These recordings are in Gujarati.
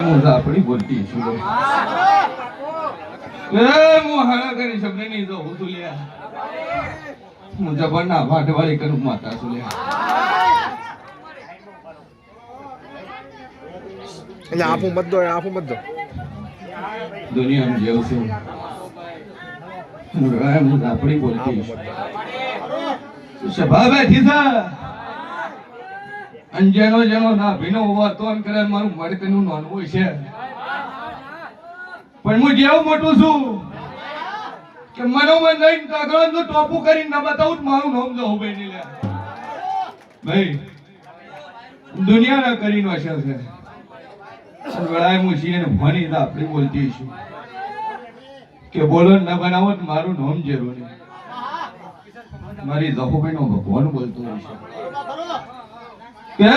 આપણી બોલતી છું એ હું હાડા કરી શબ્દ નહીં તો હું લ્યા હું જબરના વાટવાળી કરું માતા છું લ્યા એટલે આપું મત દો આપું મત દો. દુનિયામાં જેવું છું. હું આપણી બોલતી આપું છું સભા બેઠી છે? અને જેનો જેનો ના, ભીનો વર્તન કરે ને મારું મડકનું નાનવું છે. પણ હું જેવું મોટું છું કે મનોમન લઈને કાગળનું ટોપું કરીને ના બતાવું, મારું નામ જવું ભાઈ નહીં લે. ભાઈ દુનિયાના કરીને નો છે. અને હું છીએ ને ભણી આપણે બોલતી છું કે બોલો ન બનાવો મારું નામ જરૂરી. નહીં મારી જહુભાઈ નો ભગવાન બોલતો હોય છે. કે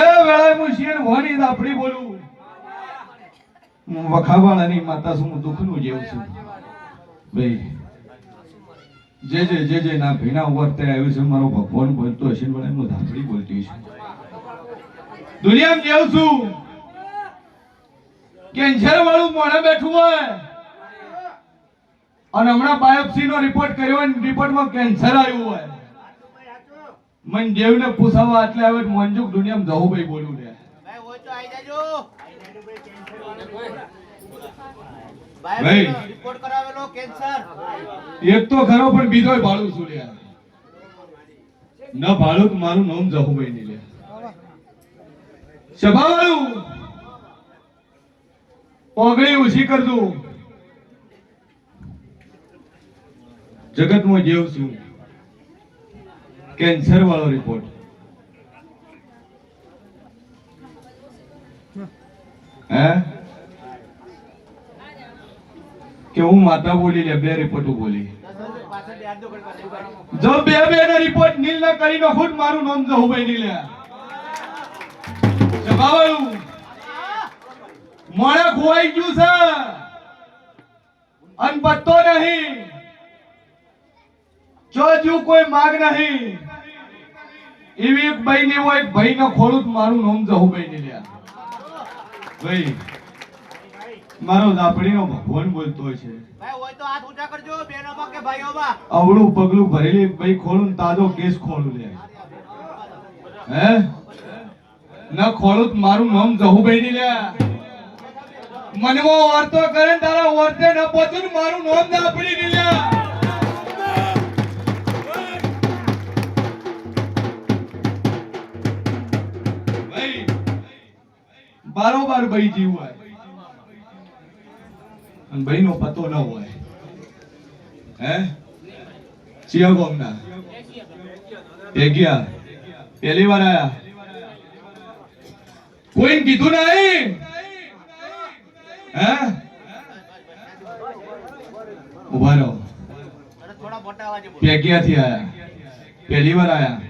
માતા છું, હું દુઃખનું જેવું છું. જે જે જે જે ના ભીના વર્તે આવ્યું છે, મારો ભગવાન બોલતો હશે હું ધાપડી બોલતી છું દુનિયામાં જેવું છું? કેન્સર વાળું મોઢે બેઠું હોય અને હમણાં બાયોપ્સી નો રિપોર્ટ કર્યો હોય રિપોર્ટમાં કેન્સર આવ્યું હોય. મન દેવને પૂછાવા એટલે હવે મંજુક દુનિયામાં જવું ભાઈ બોલું લે એક તો ખરો પણ બીજો ભાડું ન ભાડું મારું નામ જવું ભાઈ નહીં લે. સભાવાળું ઓગળી ઉછી કરજો. જગતમાં જેવ છું. કેન્સર વાળો રિપોર્ટ કે હું માતા બોલી લે, બે રિપોર્ટ બોલી. જો બે બે નો રિપોર્ટ નીલ ના કરી નો ખુદ મારું નામ જો હું ની લે. જવાવાળું મોણે ખોવાઈ ગયું છે. અન પત્તો નહીં. જો જો કોઈ માગ નહીં. એવી એક ભાઈ ની હોય ભાઈ નો ખોલું મારું નામ જહુભાઈ ની લે ભાઈ મારો દાપડી નો ભગવાન બોલતો છે. અવળું પગલું ભરેલી ભાઈ ખોલું ને તાજો કેસ ખોલું લે. હે? ન ખોલું મારું નામ જહુભાઈ ની લે. મનમો વર્તો કરે ને તારા વર્તે ન પહોંચું ને મારું નામ દાપડી ની લે. બારોબાર ભાઈ જીવ હોય. અને ભાઈ નો પતો ન હોય. હે? સિયા ગોમના ગયા. પહેલી વાર આયા. કોઈ કીધું નહીં? હે? ઊભા રહો. બોલો પેગ્યાથી આયા. પહેલી વાર આયા.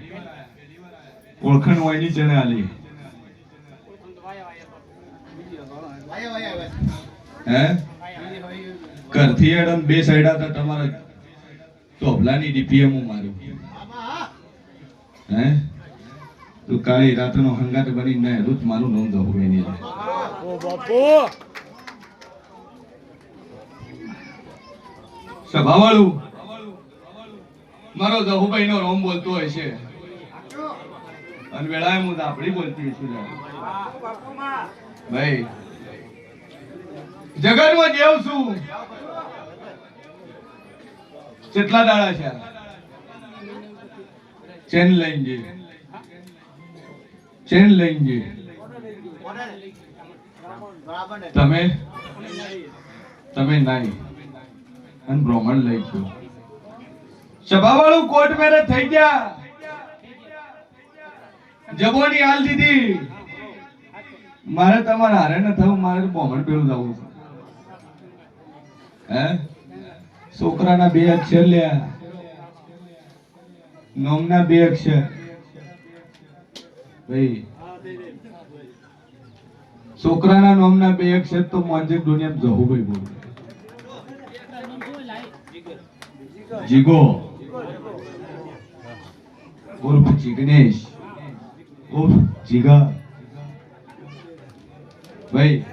ઓળખણ હોયની જણે આલી ભાઈઓ ભાઈ આવે હે? ઘરથી એડમ બે સાઈડ હતા, તમારે તોભલાની ડીપીએમ હું હે? તું કાળી રાતનો હંગાત બની ને રૂત મારું નોંધ ઓ બાપુ સભાવાળું, મારો દહુભાઈ નો રોમ બોલતો હોય છે. અને વેળાએ હું આપડી બોલતી છું ભાઈ જગતમાં જેવ છું. કેટલા દાડા છે? ચેન લઈને જે ચેન લઈને જે તમે? તમે નહીં અને બ્રાહ્મણ લઈ ગયો. સભાવાળું કોર્ટ મેરેજ થઈ ગયા. જબોની હાલ દીધી. મારે તમારે હારે ન થવું, મારે બ્રાહ્મણ પેલું જવું છે. છોકરાના બે અક્ષર લ્યા નોમના બે અક્ષર. ભાઈ, છોકરાના નોમના બે અક્ષર તો મોંજે દુનિયા જહુ ભાઈ બોલ. જીગો. ઉર્ફ જીગ્નેશ. ઉર્ફ જીગા. ભાઈ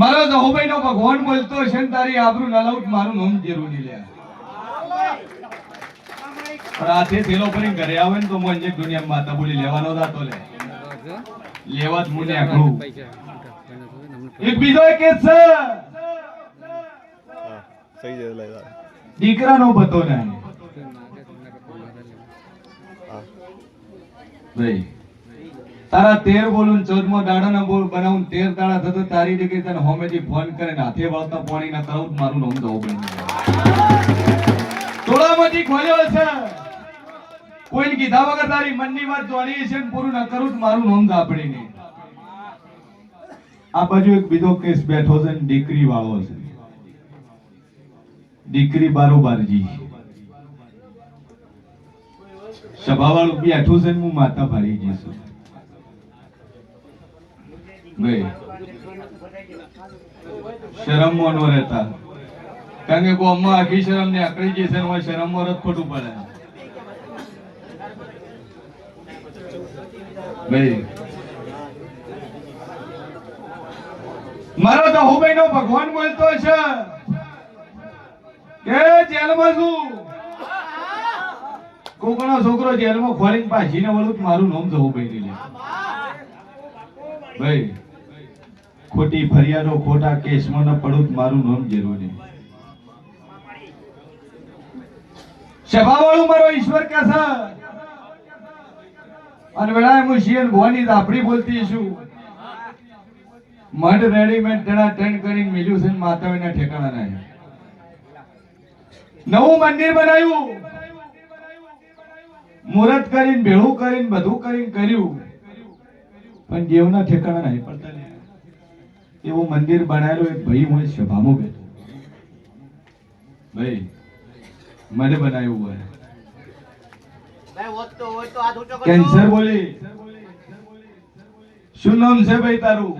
મારો જહોભાઈ નો ભગવાન બોલતો છે ને તારી આબરૂ ન લઉં મારું નામ જરૂરી લે. રાતે થેલો ભરીને ઘરે આવે ને તો મને દુનિયા માતા બોલી લેવાનો દાતો લે. લેવા જ મુને આખું એક બીજો કે છે. સહી છે લઈ દીકરા દીકરાનો બતો ને ભાઈ તારા તેર બોલું ચૌદમો દાડા ના બોલ બનાવું તેર દાડા થતો તારી જગ્યાએ તને હોમેથી ફોન કરે ને હાથે વળતા પાણી ના કરું મારું નામ દઉં બની ટોળામાંથી ખોલ્યો છે. કોઈને કીધા વગર તારી મનની વાત જાણી છે ને પૂરું ના કરું મારું નામ દાપડી નહીં આ બાજુ એક બીજો કેસ બેઠો છે દીકરી વાળો છે. દીકરી બારોબારજી સભાવાળું બેઠું છે હું માતા ભરી જઈશું. ભાઈ શરમ ન રહેતા. કારણ કે ગોમમાં આખી શરમ ને આકડી જશે ને હોય શરમ મોર ખોટું પડે. ભાઈ મારો તો હુબઈ નો ભગવાન બોલતો છે. કે જેલમાં છું? કોકનો છોકરો જેલમાં ખોલીને પાછીને વળું તો મારું નામ જવું ભાઈ લે. ભાઈ ખોટી ફરિયાદો, ખોટા કેસમાં ન પડું મારું નામ જરૂરી કે છે. માતાઓના ઠેકાણા નહીં નવું મંદિર બનાવ્યું. મુહૂર્ત કરીને ભેળું કરીને બધું કરીને કર્યું. પણ જેવના ઠેકાણા નહીં પડતા. એવું મંદિર બનાવેલું એક ભાઈ હોય સભામાં બેઠો. ભાઈ મને બનાવ્યું હોય. કેન્સર બોલી. શું નામ છે ભાઈ તારું?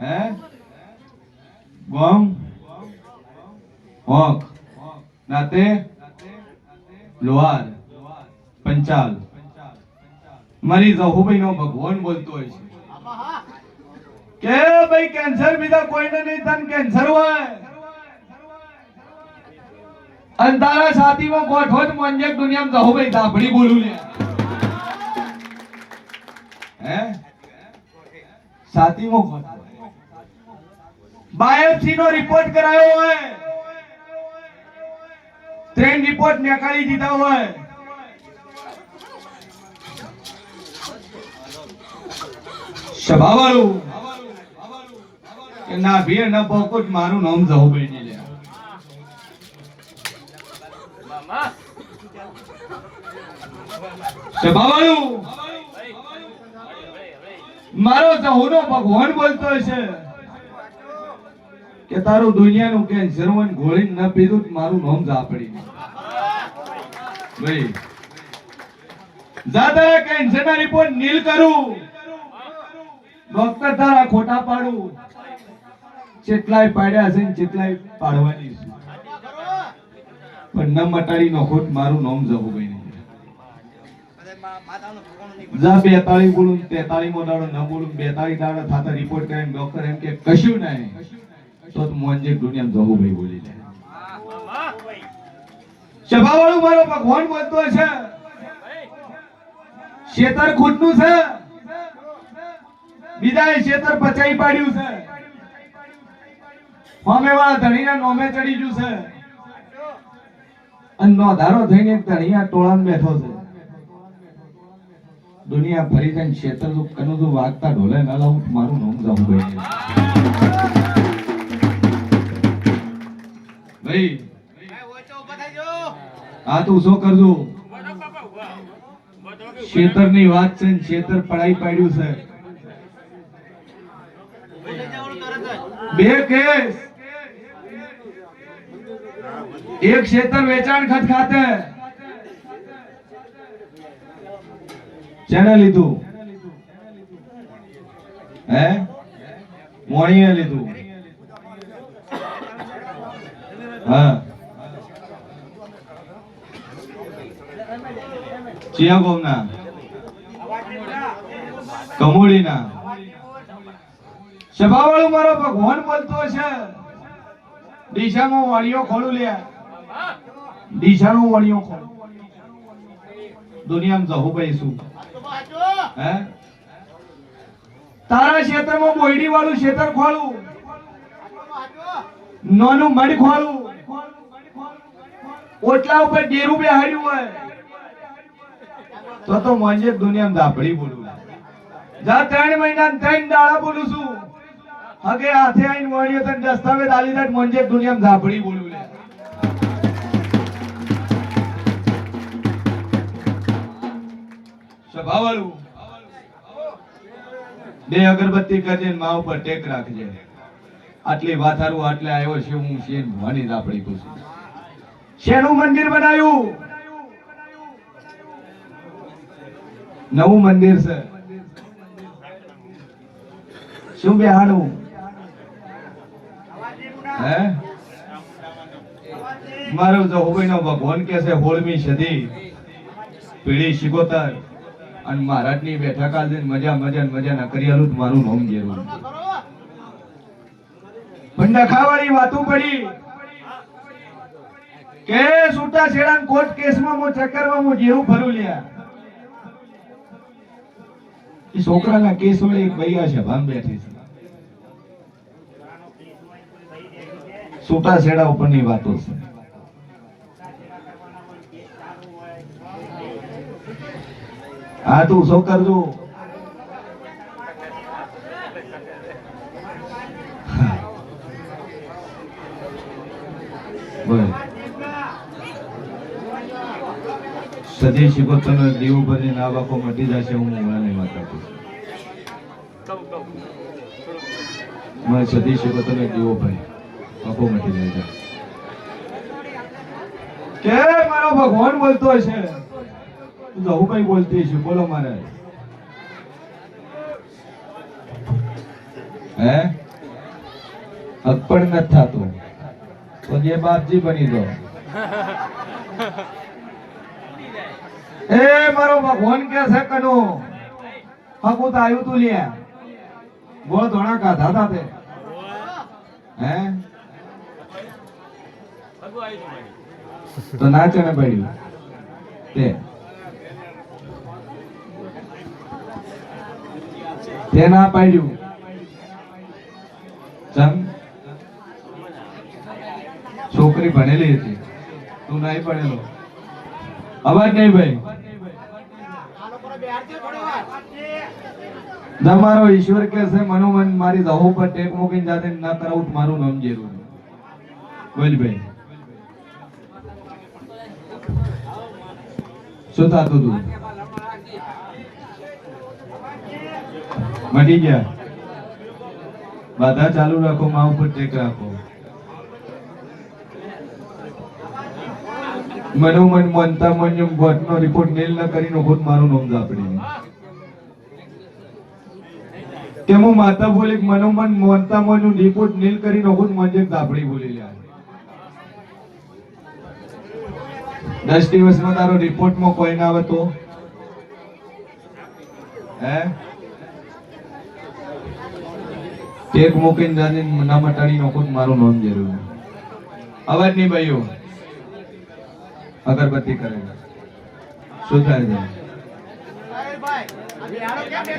હે? ગોમ? હોક. નાતે? લોહાર. પંચાલ. મારી જહુભાઈ નો ભગવાન બોલતો હોય છે. હા કે ભાઈ કેન્સર બીજા કોઈને નહીં તને કેન્સર હોય? અને તારા છાતીમાં ગોઠવો જ મંજક દુનિયામાં જહુભાઈ દાભડી બોલું લે. હે? છાતીમાં ગોઠવો બાયોપ્સી નો રિપોર્ટ કરાયો હોય. ટ્રેન રિપોર્ટ નીકાળી દીધા હોય. સભાવાળું કે ના, ભીડ ન પોકુટ મારું નામ બેની લે મારો જહુનો ભગવાન બોલતો છે કે તારું દુનિયાનું કેન્સર હોય ને ગોળી ન પીધું મારું નામ ઝાપડી ભાઈ જા તારા કેન્સર ના રિપોર્ટ નીલ કરું. ડોક્ટર તારા ખોટા પાડું. ચેટલાય પાડ્યા છે ને ચેટલાય પાડવાની છે. પણ ન મટાડી નખો તો મારું નામ જવું ભાઈ નહીં. જા બેતાળી બોલું તેતાળી મો દાડો ન બોલું બેતાળી દાડો થાતા રિપોર્ટ કરીને ડોક્ટર એમ કે, કશું નહીં. તો મોંજે દુનિયા જવું ભાઈ બોલી જાય. સભાવાળું મારો ભગવાન બોલતો છે. શેતર ખુદનું છે. બીજાએ શેતર પચાઈ પાડ્યું છે. હોમે વાળા ધણીના નોમે ચડી ગયું છે. અને નોધારો થઈને ધણીયા ટોળામાં બેઠો છે. દુનિયા ફરી થઈને ક્ષેત્ર કનું તું વાગતા ઢોલે, ના લાવું મારું નામ જાવું ભાઈ. ભાઈ. ભાઈ તો શું કરજો? ક્ષેત્રની વાત છે ને ક્ષેત્ર પડાઈ પાડ્યું છે. બે કેસ. એક ક્ષેત્ર વેચાણ ખત ખાતે જેને લીધું હે મોણીએ લીધું હા ચિયા ગોમના કમોડીના સભાવાળું મારો ભગવાન બોલતો છે દિશામાં વાણીઓ ખોલું લે. દિશાનું વાણીઓ ખોલું. દુનિયામાં જવું ભાઈ શું? હે? તારા ક્ષેત્રમાં બોયડી વાળું ક્ષેત્ર ખોલું. નોનું મડ ખોલું. ઓટલા ઉપર ડેરું બેહાડ્યું હોય. તો તો મોંજે દુનિયામાં દાપડી બોલું. જા ત્રણ મહિના ત્રણ દાડા બોલું છું. હગે હાથે આઈને વળ્યો તને દસ્તાવેજ આલી દે મોંજે દુનિયામાં દાપડી બોલું લે. સભાવાળું, બે અગરબત્તી કરજે મા ઉપર ટેક રાખજે. આટલી વાત હારું, આટલે આવ્યો છે, હું શેન ભવાની દાપડી પૂછું શેનું મંદિર બનાવ્યું નવું મંદિર છે. શું બેહાડું? હે? મારો જહોભાઈ નો ભગવાન કે છે, હોળમી સદી, પીળી શિકોતર અને મહારાજની બેઠા કાલ દિન મજા મજા મજા ના કરી મારું નામ જેવું પણ ડખાવાળી વાતો પડી. કે છૂટા છેડા કોર્ટ કેસમાં હું ચક્કરમાં હું જેવું ફરું લ્યા. એ છોકરાના કેસ વડે એક ભૈયા છે, ભામ બેઠી છે. છૂટા છેડા ઉપરની વાતો છે. હા તું શું કરજો? બોલ. સદી દીવો ભરીને આ બાપો મટી જશે હું મોળાની વાત આપું છું. મને સદી શિકોતરનો દીવો ભાઈ બાપો મટી જાય કે મારો ભગવાન બોલતો છે કઈ બોલતી છે બોલો મારે હે? અકપણ નથી થતું. તો જે બાપજી બની દો એ મારો ભગવાન કે છે કનો. હકુ તો આવ્યું તું લ્યા. ગોળ ધોણા કાધા તે. હે? તો ના ચણે પડ્યું. તે. તે ના પાડ્યું. ચમ. છોકરી ભણેલી હતી. તું નહીં ભણેલો. અવાજ નહીં ભાઈ. તમારો ઈશ્વર કે છે, મનોમન મારી દહો પર ટેક મૂકીને જાતે ના કરાવું મારું નામ જેરું. બોલ ભાઈ. શું થતું મટી ગયા? બધા ચાલુ રાખો, મા ઉપર ટેક રાખો. મનોમન મનતા મન્યમ નો રિપોર્ટ નેલ ના કરીને ખુદ મારું નોંધ આપણે કે માતા બોલી મનોમન મનતા મનનું રિપોર્ટ નીલ કરીને ખુદ મંજે દાપડી બોલી લ્યા. દસ દિવસમાં તારો રિપોર્ટમાં કોઈ ના આવે તો હે? ટેક મૂકીને જાને ના મટાડી નો તો મારું નામ જરૂર અવાજ નહીં ભાઈઓ. અગરબત્તી કરે શું થાય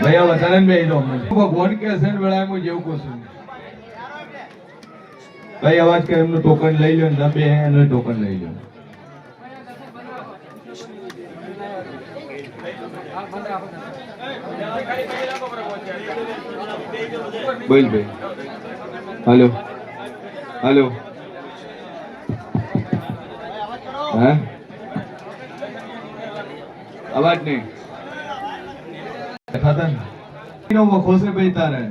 ભાઈ વધારે બેહી જાઓ ભગવાન કે ને વેળાએ હું જેવું કહું છું. ભાઈ, અવાજ કે એમનું ટોકન લઈ લો ને દબે એનું ટોકન લઈ લો બોલ ભાઈ હલો. હાલો. હે? અવાજ નહીં. ખાતા વખો છે ભાઈ તારે.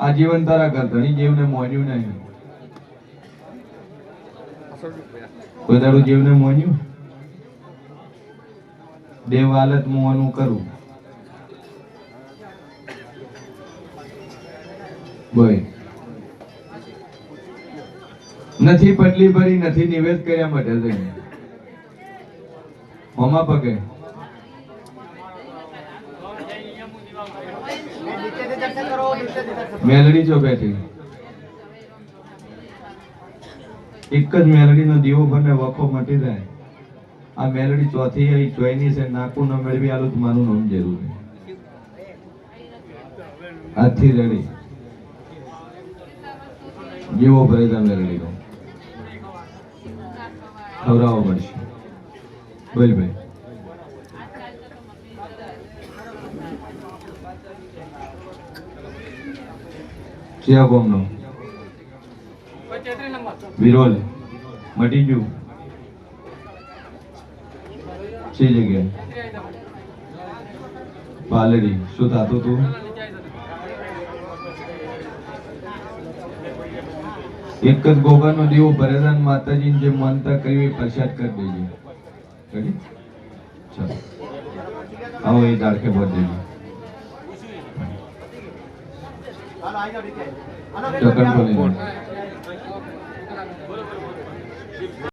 આ જીવન તારા ઘર ધણી જીવને મોન્યું નહીં. કોઈ તારું જીવને મોન્યું દેવ હાલત મોવાનું કરું બોય નથી પટલી ભરી, નથી નિવેદ કર્યા માટે જઈને હોમા પગે. કરો કરો. મેલડી જો બેઠી. એક જ મેલડીનો દીવો ભરને વખો મટી જાય. આ મેલડી ચોથી આવી ચોયની છે નાકું ન મેળવી આલું તો મારું નામ જરૂર આજથી રેડી. જેવો ભરે તા મેલડીનો ખવડાવવો પડશે બોલ ભાઈ. ક્યાં કોમનો વિરોલ. મટી ગયું છે જગ્યાએ પાલડી શું થતું તું એક જ ગોગાનો દીવો ભરેદાન માતાજીને જે માનતા કરી એ પ્રસાદ કરી દેજે કરી ચાલો આવો એ દાડકે ભર દેજો હાલો. બોલી